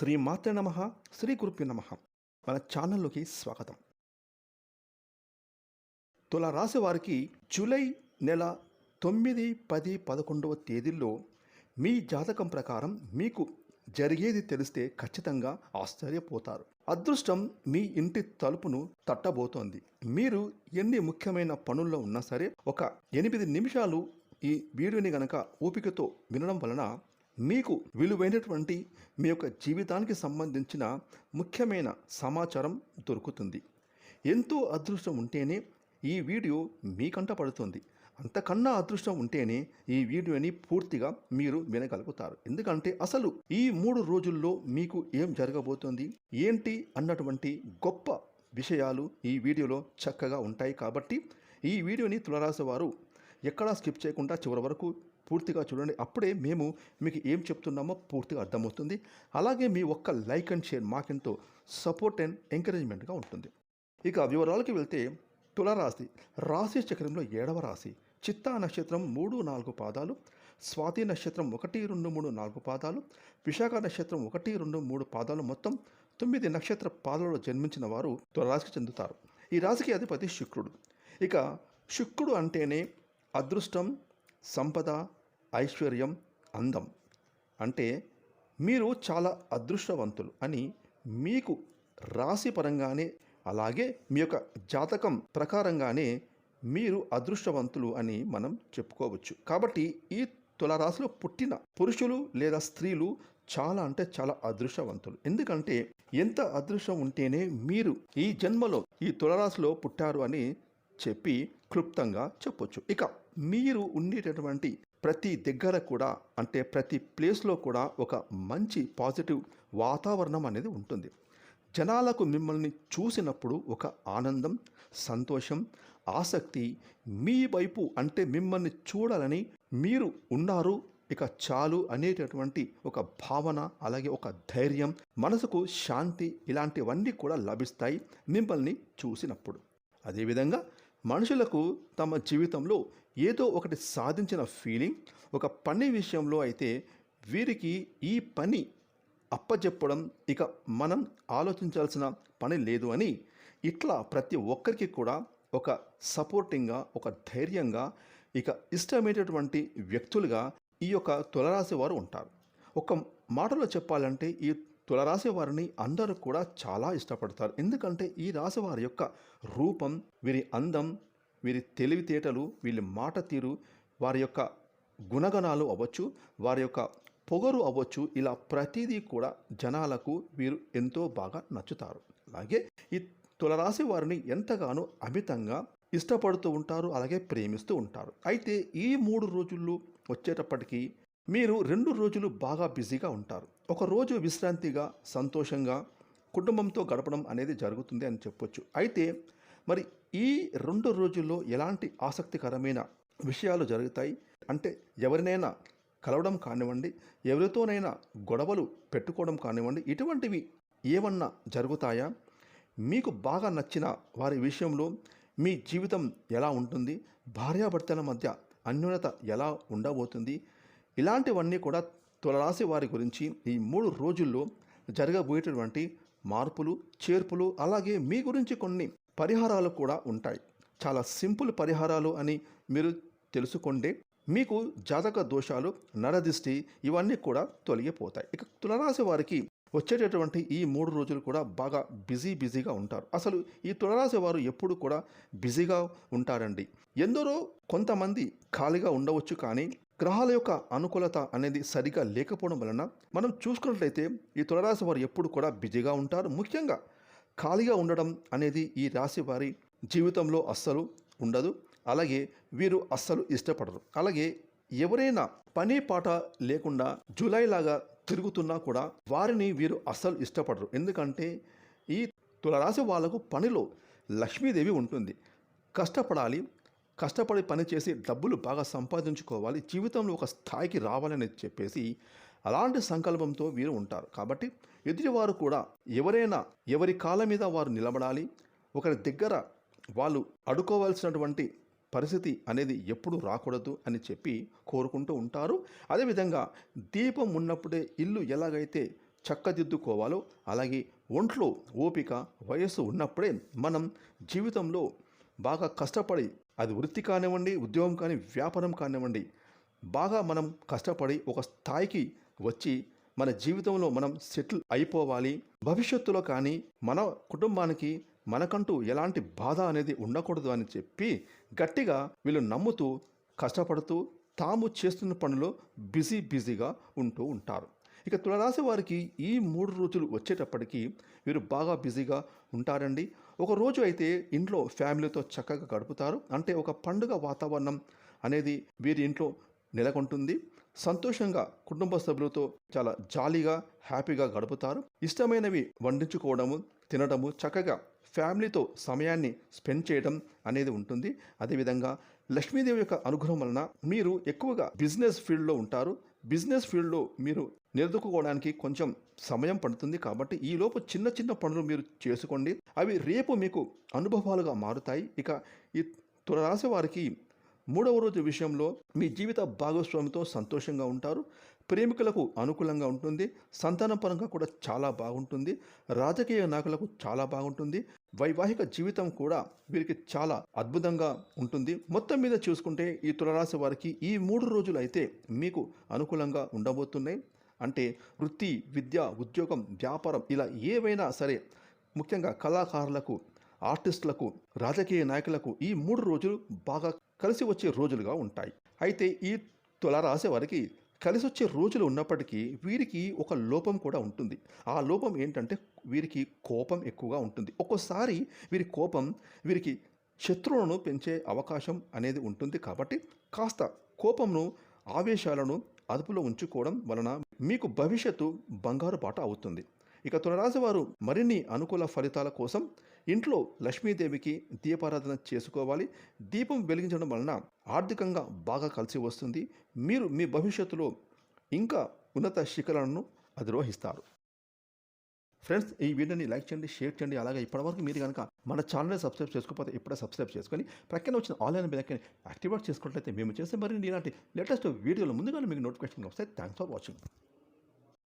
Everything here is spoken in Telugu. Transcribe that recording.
శ్రీ మాతృ నమ శ్రీ గురుప్య నమ. మన ఛానల్లోకి స్వాగతం. తుల రాశి వారికి జూలై నెల తొమ్మిది పది పదకొండవ తేదీల్లో మీ జాతకం ప్రకారం మీకు జరిగేది తెలిస్తే ఖచ్చితంగా ఆశ్చర్యపోతారు. అదృష్టం మీ ఇంటి తలుపును తట్టబోతోంది. మీరు ఎన్ని ముఖ్యమైన పనుల్లో ఉన్నా సరే ఒక ఎనిమిది నిమిషాలు ఈ వీడియోని గనక ఊపికతో వినడం వలన మీకు విలువైనటువంటి మీ యొక్క జీవితానికి సంబంధించిన ముఖ్యమైన సమాచారం దొరుకుతుంది. ఎంతో అదృష్టం ఉంటేనే ఈ వీడియో మీకంట పడుతుంది. అంతకన్నా అదృష్టం ఉంటేనే ఈ వీడియోని పూర్తిగా మీరు వినగలుగుతారు. ఎందుకంటే అసలు ఈ మూడు రోజుల్లో మీకు ఏం జరగబోతుంది ఏంటి అన్నటువంటి గొప్ప విషయాలు ఈ వీడియోలో చక్కగా ఉంటాయి కాబట్టి ఈ వీడియోని తులరాశి వారు ఎక్కడా స్కిప్ చేయకుండా చివరి వరకు పూర్తిగా చూడండి. అప్పుడే మేము మీకు ఏం చెప్తున్నామో పూర్తిగా అర్థమవుతుంది. అలాగే మీ ఒక్క లైక్ అండ్ షేర్ మాకెంతో సపోర్ట్ అండ్ ఎంకరేజ్మెంట్గా ఉంటుంది. ఇక వివరాలకి వెళ్తే తులరాశి రాశి చక్రంలో ఏడవ రాశి చిత్తా నక్షత్రం మూడు నాలుగు పాదాలు స్వాతి నక్షత్రం ఒకటి రెండు మూడు నాలుగు పాదాలు విశాఖ నక్షత్రం ఒకటి రెండు మూడు పాదాలు మొత్తం తొమ్మిది నక్షత్ర పాదాలలో జన్మించిన వారు తులరాశికి చెందుతారు. ఈ రాశికి అధిపతి శుక్రుడు. ఇక శుక్రుడు అంటేనే అదృష్టం సంపద ఐశ్వర్యం అందం. అంటే మీరు చాలా అదృష్టవంతులు అని మీకు రాశి పరంగానే అలాగే మీ యొక్క జాతకం ప్రకారంగానే మీరు అదృష్టవంతులు అని మనం చెప్పుకోవచ్చు. కాబట్టి ఈ తులరాశిలో పుట్టిన పురుషులు లేదా స్త్రీలు చాలా అంటే చాలా అదృష్టవంతులు. ఎందుకంటే ఎంత అదృష్టం ఉంటేనే మీరు ఈ జన్మలో ఈ తులరాశిలో పుట్టారు అని చెప్పి క్లుప్తంగా చెప్పొచ్చు. ఇక మీరు ఉండేటటువంటి ప్రతి దగ్గర కూడా అంటే ప్రతి ప్లేస్లో కూడా ఒక మంచి పాజిటివ్ వాతావరణం అనేది ఉంటుంది. జనాలకు మిమ్మల్ని చూసినప్పుడు ఒక ఆనందం సంతోషం ఆసక్తి మీ వైపు అంటే మిమ్మల్ని చూడాలని మీరు ఉన్నారు. ఇక చాలు అనేటటువంటి ఒక భావన అలాగే ఒక ధైర్యం మనసుకు శాంతి ఇలాంటివన్నీ కూడా లభిస్తాయి మిమ్మల్ని చూసినప్పుడు. అదేవిధంగా మనుషులకు తమ జీవితంలో ఏదో ఒకటి సాధించిన ఫీలింగ్ ఒక పని విషయంలో అయితే వీరికి ఈ పని అప్పచెప్పడం ఇక మనం ఆలోచించాల్సిన పని లేదు అని ఇట్లా ప్రతి ఒక్కరికి కూడా ఒక సపోర్టింగ్గా ఒక ధైర్యంగా ఇక ఇష్టమైనటువంటి వ్యక్తులుగా ఈ యొక్క తులరాశి వారు ఉంటారు. ఒక మాటలో చెప్పాలంటే ఈ తులరాశి వారిని అందరూ కూడా చాలా ఇష్టపడతారు. ఎందుకంటే ఈ రాశి వారి యొక్క రూపం వీరి అందం వీరి తెలివితేటలు వీళ్ళ మాట తీరు వారి యొక్క గుణగణాలు అవ్వచ్చు వారి యొక్క పొగరు అవ్వచ్చు ఇలా ప్రతిదీ కూడా జనాలకు వీరు ఎంతో బాగా నచ్చుతారు. అలాగే ఈ తులరాశి వారిని ఎంతగానో అమితంగా ఇష్టపడుతూ ఉంటారు అలాగే ప్రేమిస్తూ ఉంటారు. అయితే ఈ మూడు రోజుల్లో వచ్చేటప్పటికీ మీరు రెండు రోజులు బాగా బిజీగా ఉంటారు. ఒక రోజు విశ్రాంతిగా సంతోషంగా కుటుంబంతో గడపడం అనేది జరుగుతుంది అని చెప్పొచ్చు. అయితే మరి ఈ రెండు రోజుల్లో ఎలాంటి ఆసక్తికరమైన విషయాలు జరుగుతాయి? అంటే ఎవరినైనా కలవడం కానివ్వండి ఎవరితోనైనా గొడవలు పెట్టుకోవడం కానివ్వండి ఇటువంటివి ఏమన్నా జరుగుతాయా? మీకు బాగా నచ్చిన వారి విషయంలో మీ జీవితం ఎలా ఉంటుంది? భార్యాభర్తల మధ్య అన్యోన్యత ఎలా ఉండబోతుంది? ఇలాంటివన్నీ కూడా తులరాశి వారి గురించి ఈ మూడు రోజుల్లో జరగబోయేటటువంటి మార్పులు చేర్పులు అలాగే మీ గురించి కొన్ని పరిహారాలు కూడా ఉంటాయి. చాలా సింపుల్ పరిహారాలు అని మీరు తెలుసుకుంటే మీకు జాతక దోషాలు నరదిష్టి ఇవన్నీ కూడా తొలగిపోతాయి. ఇక తులరాశి వారికి వచ్చేటటువంటి ఈ మూడు రోజులు కూడా బాగా బిజీ బిజీగా ఉంటారు. అసలు ఈ తులరాశి వారు ఎప్పుడు కూడా బిజీగా ఉంటారండి. ఎందరో కొంతమంది ఖాళీగా ఉండవచ్చు కానీ గ్రహాల యొక్క అనుకూలత అనేది సరిగా లేకపోవడం వలన మనం చూసుకున్నట్లయితే ఈ తులరాశి వారు ఎప్పుడు కూడా బిజీగా ఉంటారు. ముఖ్యంగా ఖాళీగా ఉండడం అనేది ఈ రాశి వారి జీవితంలో అస్సలు ఉండదు. అలాగే వీరు అస్సలు ఇష్టపడరు. అలాగే ఎవరైనా పని పాట లేకుండా జూలై లాగా తిరుగుతున్నా కూడా వారిని వీరు అస్సలు ఇష్టపడరు. ఎందుకంటే ఈ తులరాశి వాళ్ళకు పనిలో లక్ష్మీదేవి ఉంటుంది. కష్టపడాలి కష్టపడి పని చేసి డబ్బులు బాగా సంపాదించుకోవాలి జీవితంలో ఒక స్థాయికి రావాలని చెప్పేసి అలాంటి సంకల్పంతో వీరు ఉంటారు. కాబట్టి ఎదుటివారు కూడా ఎవరైనా ఎవరి కాళ్ళ మీద వారు నిలబడాలి ఒకరి దగ్గర వాళ్ళు అడుకోవాల్సినటువంటి పరిస్థితి అనేది ఎప్పుడు రాకూడదు అని చెప్పి కోరుకుంటూ ఉంటారు. అదేవిధంగా దీపం ఉన్నప్పుడే ఇల్లు ఎలాగైతే చక్కదిద్దుకోవాలో అలాగే ఒంట్లో ఓపిక వయస్సు ఉన్నప్పుడే మనం జీవితంలో బాగా కష్టపడి అది వృత్తి కానివ్వండి ఉద్యోగం కానీ వ్యాపారం కానివ్వండి బాగా మనం కష్టపడి ఒక స్థాయికి వచ్చి మన జీవితంలో మనం సెటిల్ అయిపోవాలి. భవిష్యత్తులో కానీ మన కుటుంబానికి మనకంటూ ఎలాంటి బాధ అనేది ఉండకూడదు అని చెప్పి గట్టిగా వీళ్ళు నమ్ముతూ కష్టపడుతూ తాము చేస్తున్న పనులు బిజీ బిజీగా ఉంటూ ఉంటారు. ఇక తులరాశి వారికి ఈ మూడు రోజులు వచ్చేటప్పటికి వీరు బాగా బిజీగా ఉంటారండి. ఒక రోజు అయితే ఇంట్లో ఫ్యామిలీతో చక్కగా గడుపుతారు. అంటే ఒక పండుగ వాతావరణం అనేది వీరి ఇంట్లో నెలకొంటుంది. సంతోషంగా కుటుంబ సభ్యులతో చాలా జాలీగా హ్యాపీగా గడుపుతారు. ఇష్టమైనవి వండించుకోవడము తినడము చక్కగా ఫ్యామిలీతో సమయాన్ని స్పెండ్ చేయడం అనేది ఉంటుంది. అదేవిధంగా లక్ష్మీదేవి యొక్క అనుగ్రహం వలన మీరు ఎక్కువగా బిజినెస్ ఫీల్డ్లో ఉంటారు. బిజినెస్ ఫీల్డ్లో మీరు నిలదొక్కుకోవడానికి కొంచెం సమయం పడుతుంది కాబట్టి ఈలోపు చిన్న చిన్న పనులు మీరు చేసుకోండి. అవి రేపు మీకు అనుభవాలుగా మారుతాయి. ఇక ఈ తులరాశి వారికి మూడవ రోజు విషయంలో మీ జీవిత భాగస్వామితో సంతోషంగా ఉంటారు. ప్రేమికులకు అనుకూలంగా ఉంటుంది. సంతానపరంగా కూడా చాలా బాగుంటుంది. రాజకీయ నాయకులకు చాలా బాగుంటుంది. వైవాహిక జీవితం కూడా వీరికి చాలా అద్భుతంగా ఉంటుంది. మొత్తం మీద చూసుకుంటే ఈ తులరాశి వారికి ఈ మూడు రోజులు అయితే మీకు అనుకూలంగా ఉండబోతున్నాయి. అంటే వృత్తి విద్య ఉద్యోగం వ్యాపారం ఇలా ఏవైనా సరే ముఖ్యంగా కళాకారులకు ఆర్టిస్టులకు రాజకీయ నాయకులకు ఈ మూడు రోజులు బాగా కలిసి వచ్చే రోజులుగా ఉంటాయి. అయితే ఈ తులరాశి వారికి కలిసి వచ్చే రోజులు ఉన్నప్పటికీ వీరికి ఒక లోపం కూడా ఉంటుంది. ఆ లోపం ఏంటంటే వీరికి కోపం ఎక్కువగా ఉంటుంది. ఒక్కోసారి వీరి కోపం వీరికి శత్రువులను పెంచే అవకాశం అనేది ఉంటుంది కాబట్టి కాస్త కోపంను ఆవేశాలను అదుపులో ఉంచుకోవడం వలన మీకు భవిష్యత్తు బంగారు పాట అవుతుంది. ఇక తులరాశివారు మరిన్ని అనుకూల ఫలితాల కోసం ఇంట్లో లక్ష్మీదేవికి దీపారాధన చేసుకోవాలి. దీపం వెలిగించడం వలన ఆర్థికంగా బాగా కలిసి వస్తుంది. మీరు మీ భవిష్యత్తులో ఇంకా ఉన్నత శిఖరాలను అధిరోహిస్తారు. ఫ్రెండ్స్ ఈ వీడియోని లైక్ చేయండి షేర్ చేయండి. అలాగే ఇప్పటివరకు మీరు కనుక మన ఛానల్ని సబ్స్క్రైబ్ చేసుకోకపోతే ఇప్పుడే సబ్స్క్రైబ్ చేసుకొని ప్రక్కన వచ్చిన ఆన్లైన్ బెల్కని యాక్టివేట్ చేసుకున్నట్లయితే మేము చేసే మరిన్ని ఇలాంటి లేటెస్ట్ వీడియోలు ముందుగానే మీకు నోటిఫికేషన్ వస్తాయి. Thanks for watching